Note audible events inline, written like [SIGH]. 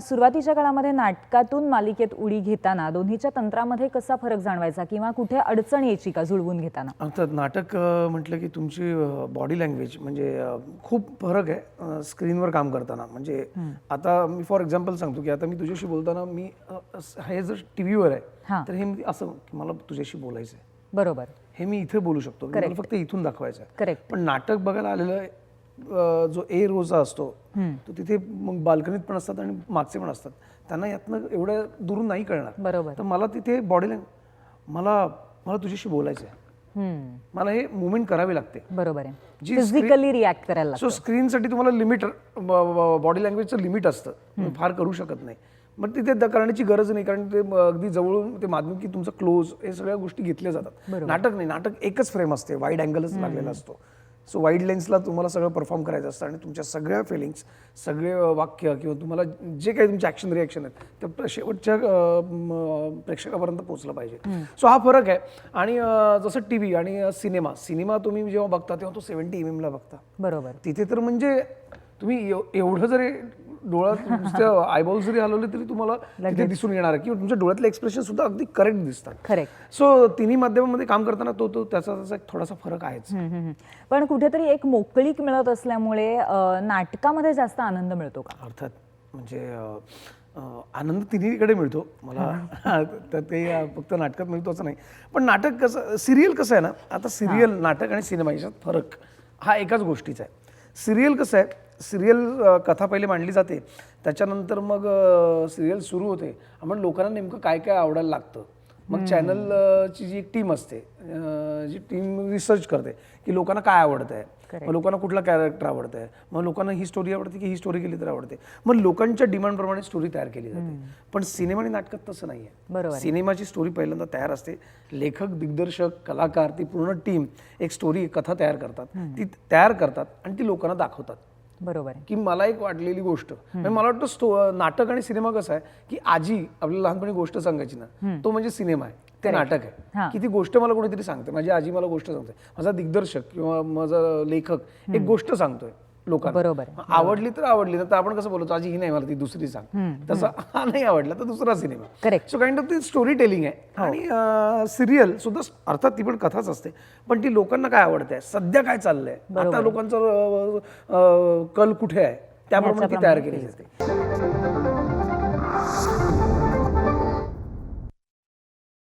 सुरुवातीच्या काळामध्ये नाटकातून मालिकेत उडी घेताना दोन्हीच्या तंत्रामध्ये कसा फरक जाणवायचा किंवा कुठे अडचण यायची का जुळवून घेताना? अर्थात नाटक म्हटलं की तुमची बॉडी लँग्वेज म्हणजे खूप फरक आहे स्क्रीनवर काम करताना. म्हणजे आता मी फॉर एक्झाम्पल सांगतो की आता मी तुझ्याशी बोलताना मी हे जर टी व्हीवर. आहे तर हे मी असं मला तुझ्याशी बोलायचं आहे बरोबर. हे मी इथे बोलू शकतो. मला फक्त इथून दाखवायचं आहे. करेक्ट पण नाटक बघायला आलेलं जो ए रोजा असतो तो तिथे मग बाल्कनीत पण असतात आणि मागचे पण असतात. त्यांना यातनं एवढं दुरून नाही कळणार. बरोबर. तर मला तिथे बॉडी लँग्वेज मला मला तुझ्याशी बोलायचं आहे. मला हे मुवमेंट करावी लागते. बरोबर आहे. फिजिकली रिॲक्ट करायला सो स्क्रीनसाठी तुम्हाला लिमिट बॉडी लँग्वेजचं लिमिट असतं. फार करू शकत नाही. मग तिथे द- करण्याची गरज नाही कारण ते अगदी जवळून ते माध्यमिक की तुमचं क्लोज हे सगळ्या गोष्टी घेतल्या जातात. नाटक नाही नाटक एकच फ्रेम असते वाईड अँगलच लागलेला असतो. सो वाईड लेन्सला तुम्हाला सगळं परफॉर्म करायचं असतं आणि तुमच्या सगळ्या फिलिंग्स सगळे वाक्य किंवा तुम्हाला जे काही तुमचे ॲक्शन रिॲक्शन आहेत ते शेवटच्या प्रेक्षकापर्यंत पोहोचलं पाहिजे. सो हा फरक आहे. आणि जसं टी व्ही आणि सिनेमा सिनेमा तुम्ही जेव्हा बघता तेव्हा तो सेव्हन्टी एम एमला बघता. बरोबर. तिथे तर म्हणजे तुम्ही एव- एवढं जरी डोळ्यात आयबॉल [LAUGHS] जरी हलवले तरी तुम्हाला तिथे दिसून येणार आहे. किंवा तुमच्या डोळ्यातले एक्सप्रेशन सुद्धा अगदी करेक्ट दिसतात. करेक्ट सो तिन्ही माध्यमामध्ये काम करताना तो तो त्याचा त्याचा एक थोडासा फरक आहेच. पण कुठेतरी एक मोकळीक मिळत असल्यामुळे नाटकामध्ये जास्त आनंद मिळतो का? अर्थात म्हणजे आनंद तिन्हीकडे मिळतो. मला [LAUGHS] तर ते फक्त नाटकात मिळतो असं नाही. पण नाटक कसं सिरियल कसं आहे ना आता सिरियल नाटक आणि सिनेमा याच्यात फरक हा एकाच गोष्टीचा आहे. सिरियल कसं आहे सिरियल कथा पहिले मांडली जाते. त्याच्यानंतर मग सिरियल सुरू होते. आपण लोकांना नेमकं काय काय आवडायला लागतं? मग चॅनल ची जी एक टीम असते जी टीम रिसर्च करते की लोकांना काय आवडत आहे मग लोकांना कुठला कॅरेक्टर आवडत आहे मग लोकांना ही स्टोरी आवडते की ही स्टोरी केली तर आवडते? मग लोकांच्या डिमांडप्रमाणे स्टोरी तयार केली जाते. पण सिनेमा आणि नाटकात तसं नाही आहे. सिनेमाची स्टोरी पहिल्यांदा तयार असते. लेखक दिग्दर्शक कलाकार ती पूर्ण टीम एक स्टोरी कथा तयार करतात. ती तयार करतात आणि ती लोकांना दाखवतात. बरोबर आहे. की मला एक वाटलेली गोष्ट म्हणजे मला वाटतं नाटक आणि सिनेमा कसं आहे की आजी आपल्याला लहानपणी गोष्ट सांगायची ना तो म्हणजे सिनेमा आहे ते नाटक. आहे. की ती गोष्ट मला कोणीतरी सांगते माझी आजी मला गोष्ट सांगते. माझा दिग्दर्शक किंवा माझा लेखक एक गोष्ट सांगतोय. लोकांना. बरोबर. आवडली तर आवडली ना तर आपण कसं बोलतो आजी ही नाही मला ती दुसरी सांग. तसं हा नाही आवडला तर दुसरा सिनेमा. Correct. सो काइंड ऑफ ती स्टोरी टेलिंग आहे आणि सिरियल सुद्धा अर्थात ती पण कथाच असते. पण ती लोकांना काय आवडते सध्या काय चाललंय? आता लोकांचा कल कुठे आहे? त्याप्रमाणे ती तयार केली जाते.